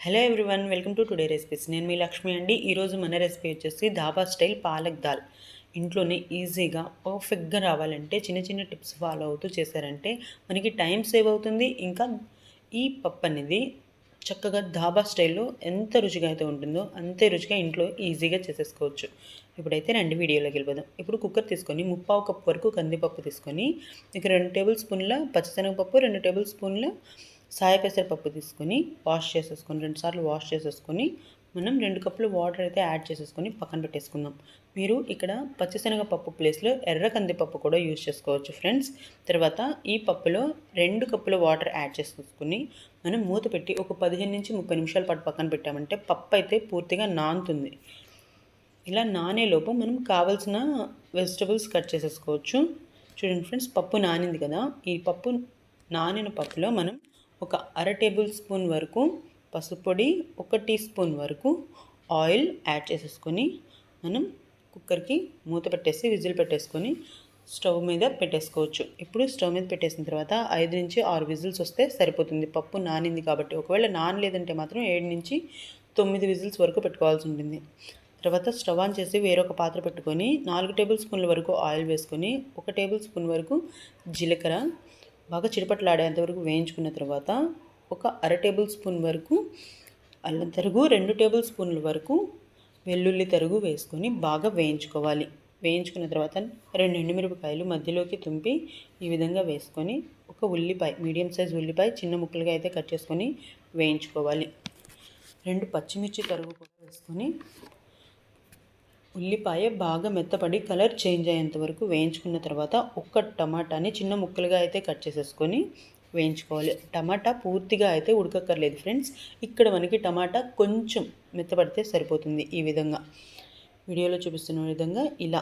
Hello everyone welcome to today recipes. నేను మీ లక్ష్మి అండి. ఈరోజు మన రెసిపీ వచ్చేసి ధాబా స్టైల్ పాలక్ దాల్. ఇంట్లోనే ఈజీగా పర్ఫెక్ట్గా రావాలంటే చిన్న చిన్న టిప్స్ ఫాలో అవుతూ చేశారంటే మనకి టైం సేవ్ అవుతుంది. ఇంకా ఈ పప్పు అనేది చక్కగా ధాబా స్టైల్లో ఎంత రుచిగా అయితే ఉంటుందో అంతే రుచిగా ఇంట్లో ఈజీగా చేసేసుకోవచ్చు. ఇప్పుడైతే రెండు వీడియోలోకి వెళ్ళిపోదాం. ఇప్పుడు కుక్కర్ తీసుకొని ముప్పావు కప్పు వరకు కందిపప్పు తీసుకొని ఇక రెండు టేబుల్ స్పూన్ల పచ్చిశనగపప్పు రెండు టేబుల్ స్పూన్ల సాయ పెసరపప్పు తీసుకొని వాష్ చేసేసుకొని రెండుసార్లు వాష్ చేసేసుకొని మనం రెండు కప్పులు వాటర్ అయితే యాడ్ చేసేసుకొని పక్కన పెట్టేసుకుందాం. మీరు ఇక్కడ పచ్చిశనగపప్పు ప్లేస్లో ఎర్ర కందిపప్పు కూడా యూజ్ చేసుకోవచ్చు ఫ్రెండ్స్. తర్వాత ఈ పప్పులో రెండు కప్పుల వాటర్ యాడ్ చేసుకుని మనం మూత పెట్టి ఒక పదిహేను నుంచి ముప్పై నిమిషాల పాటు పక్కన పెట్టామంటే పప్పు అయితే పూర్తిగా నానుతుంది. ఇలా నానేలోపు మనం కావాల్సిన వెజిటబుల్స్ కట్ చేసేసుకోవచ్చు. చూడండి ఫ్రెండ్స్ పప్పు నానింది కదా. ఈ పప్పు నానిన పప్పులో మనం ఒక అర టేబుల్ స్పూన్ వరకు పసుపు పొడి ఒక టీ స్పూన్ వరకు ఆయిల్ యాడ్ చేసేసుకొని మనం కుక్కర్కి మూత పెట్టేసి విజిల్ పెట్టేసుకొని స్టవ్ మీద పెట్టేసుకోవచ్చు. ఇప్పుడు స్టవ్ మీద పెట్టేసిన తర్వాత ఐదు నుంచి ఆరు విజిల్స్ వస్తే సరిపోతుంది. పప్పు నానింది కాబట్టి ఒకవేళ నానలేదంటే మాత్రం ఏడు నుంచి తొమ్మిది విజిల్స్ వరకు పెట్టుకోవాల్సి ఉంటుంది. తర్వాత స్టవ్ ఆన్ చేసి వేరొక పాత్ర పెట్టుకొని నాలుగు టేబుల్ స్పూన్ల వరకు ఆయిల్ వేసుకొని ఒక టేబుల్ స్పూన్ వరకు జీలకర్ర బాగా చిరుపట్లాడేంత వరకు వేయించుకున్న తర్వాత ఒక అర టేబుల్ స్పూన్ వరకు అల్లం తరుగు రెండు టేబుల్ స్పూన్ల వరకు వెల్లుల్లి తరుగు వేసుకొని బాగా వేయించుకోవాలి. వేయించుకున్న తర్వాత రెండు ఎండుమిరపకాయలు మధ్యలోకి తుంపి ఈ విధంగా వేసుకొని ఒక ఉల్లిపాయ మీడియం సైజ్ ఉల్లిపాయ చిన్న ముక్కలుగా అయితే కట్ చేసుకొని వేయించుకోవాలి. రెండు పచ్చిమిర్చి తరుగు కూడా వేసుకొని ఉల్లిపాయ బాగా మెత్తపడి కలర్ చేంజ్ అయ్యేంత వరకు వేయించుకున్న తర్వాత ఒక్క టమాటాని చిన్న ముక్కలుగా అయితే కట్ చేసేసుకొని వేయించుకోవాలి. టమాటా పూర్తిగా అయితే ఉడకక్కర్లేదు ఫ్రెండ్స్. ఇక్కడ మనకి టమాటా కొంచెం మెత్తపడితే సరిపోతుంది ఈ విధంగా. వీడియోలో చూపిస్తున్న విధంగా ఇలా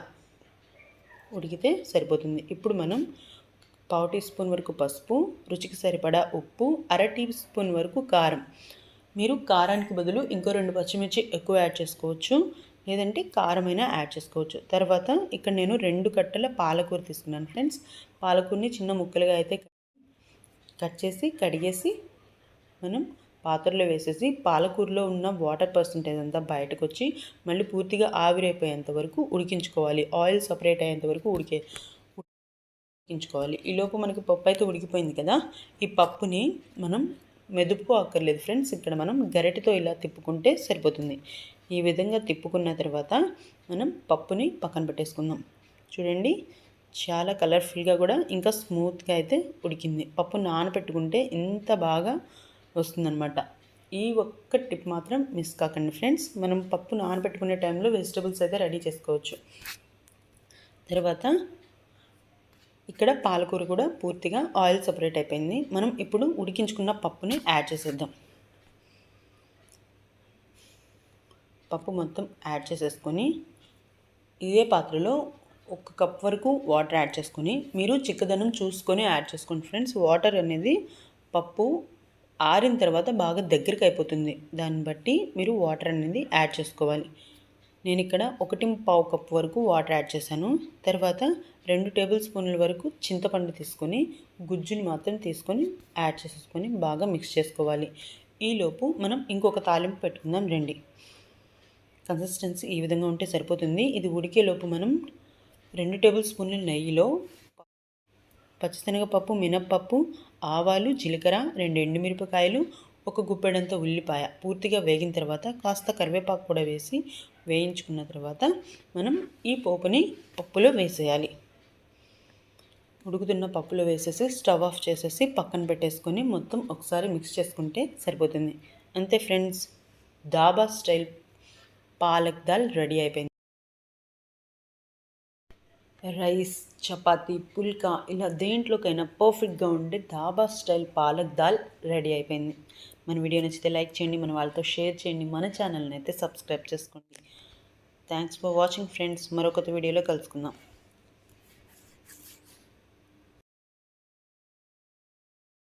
ఉడికితే సరిపోతుంది. ఇప్పుడు మనం పావు టీ స్పూన్ వరకు పసుపు రుచికి సరిపడా ఉప్పు అర టీ స్పూన్ వరకు కారం. మీరు కారానికి బదులు ఇంకో రెండు పచ్చిమిర్చి ఎక్కువ యాడ్ చేసుకోవచ్చు. లేదంటే కారమైనా యాడ్ చేసుకోవచ్చు. తర్వాత ఇక్కడ నేను రెండు కట్టల పాలకూర తీసుకున్నాను ఫ్రెండ్స్. పాలకూరని చిన్న ముక్కలుగా అయితే కట్ చేసి కడిగేసి మనం పాత్రలో వేసేసి పాలకూరలో ఉన్న వాటర్ పర్సంటేజ్ అంతా బయటకు వచ్చి మళ్ళీ పూర్తిగా ఆవిరైపోయేంత వరకు ఉడికించుకోవాలి. ఆయిల్ సపరేట్ అయ్యేంత వరకు ఉడికే ఉడికించుకోవాలి. ఈలోపు మనకి పప్పు అయితే ఉడికిపోయింది కదా. ఈ పప్పుని మనం మెదుపు అక్కర్లేదు ఫ్రెండ్స్. ఇక్కడ మనం గరిటెతో ఇలా తిప్పుకుంటే సరిపోతుంది. ఈ విధంగా తిప్పుకున్న తర్వాత మనం పప్పుని పక్కన పెట్టేసుకుందాం. చూడండి చాలా కలర్ఫుల్గా కూడా ఇంకా స్మూత్గా అయితే ఉడికింది. పప్పు నానబెట్టుకుంటే ఇంత బాగా వస్తుందన్నమాట. ఈ ఒక్క టిప్ మాత్రం మిస్ కాకండి ఫ్రెండ్స్ మనం పప్పు నానబెట్టుకునే టైంలో వెజిటబుల్స్ అయితే రెడీ చేసుకోవచ్చు. తర్వాత ఇక్కడ పాలకూర కూడా పూర్తిగా ఆయిల్ సపరేట్ అయిపోయింది. మనం ఇప్పుడు ఉడికించుకున్న పప్పుని యాడ్ చేసేద్దాం. పప్పు మొత్తం యాడ్ చేసేసుకొని ఇదే పాత్రలో ఒక కప్ వరకు వాటర్ యాడ్ చేసుకొని మీరు చిక్కదనం చూసుకొని యాడ్ చేసుకోండి ఫ్రెండ్స్. వాటర్ అనేది పప్పు ఆరిన తర్వాత బాగా దగ్గరికి అయిపోతుంది. దాన్ని బట్టి మీరు వాటర్ అనేది యాడ్ చేసుకోవాలి. నేను ఇక్కడ ఒకటి పావు కప్ వరకు వాటర్ యాడ్ చేశాను. తర్వాత రెండు టేబుల్ స్పూన్ల వరకు చింతపండు తీసుకొని గుజ్జుని మాత్రం తీసుకొని యాడ్ చేసేసుకొని బాగా మిక్స్ చేసుకోవాలి. ఈలోపు మనం ఇంకొక తాలింపు పెట్టుకుందాం. రండి. కన్సిస్టెన్సీ ఈ విధంగా ఉంటే సరిపోతుంది. ఇది ఉడికేలోపు మనం రెండు టేబుల్ స్పూన్లు నెయ్యిలో పచ్చిశనగపప్పు మినప్పప్పు ఆవాలు జీలకర్ర రెండు ఎండుమిరపకాయలు ఒక గుప్పెడంత ఉల్లిపాయ పూర్తిగా వేగిన తర్వాత కాస్త కరివేపాకు కూడా వేసి వేయించుకున్న తర్వాత మనం ఈ పోపుని పప్పులో వేసేయాలి. ఉడుకుతున్న పప్పులో వేసేసి స్టవ్ ఆఫ్ చేసేసి పక్కన పెట్టేసుకొని మొత్తం ఒకసారి మిక్స్ చేసుకుంటే సరిపోతుంది. అంతే friends dhaba style palak dal ready అయిపోయింది. రైస్ చపాతి పుల్కా ఇలా దేంట్లోకైనా పర్ఫెక్ట్గా ఉండే ధాబా స్టైల్ పాలక్ దాల్ రెడీ అయిపోయింది. మన వీడియో నచ్చితే లైక్ చేయండి మన వాళ్ళతో షేర్ చేయండి మన ఛానల్ని అయితే సబ్స్క్రైబ్ చేసుకోండి. Thanks for watching friends. మరొక వీడియోలో కలుసుకుందాం.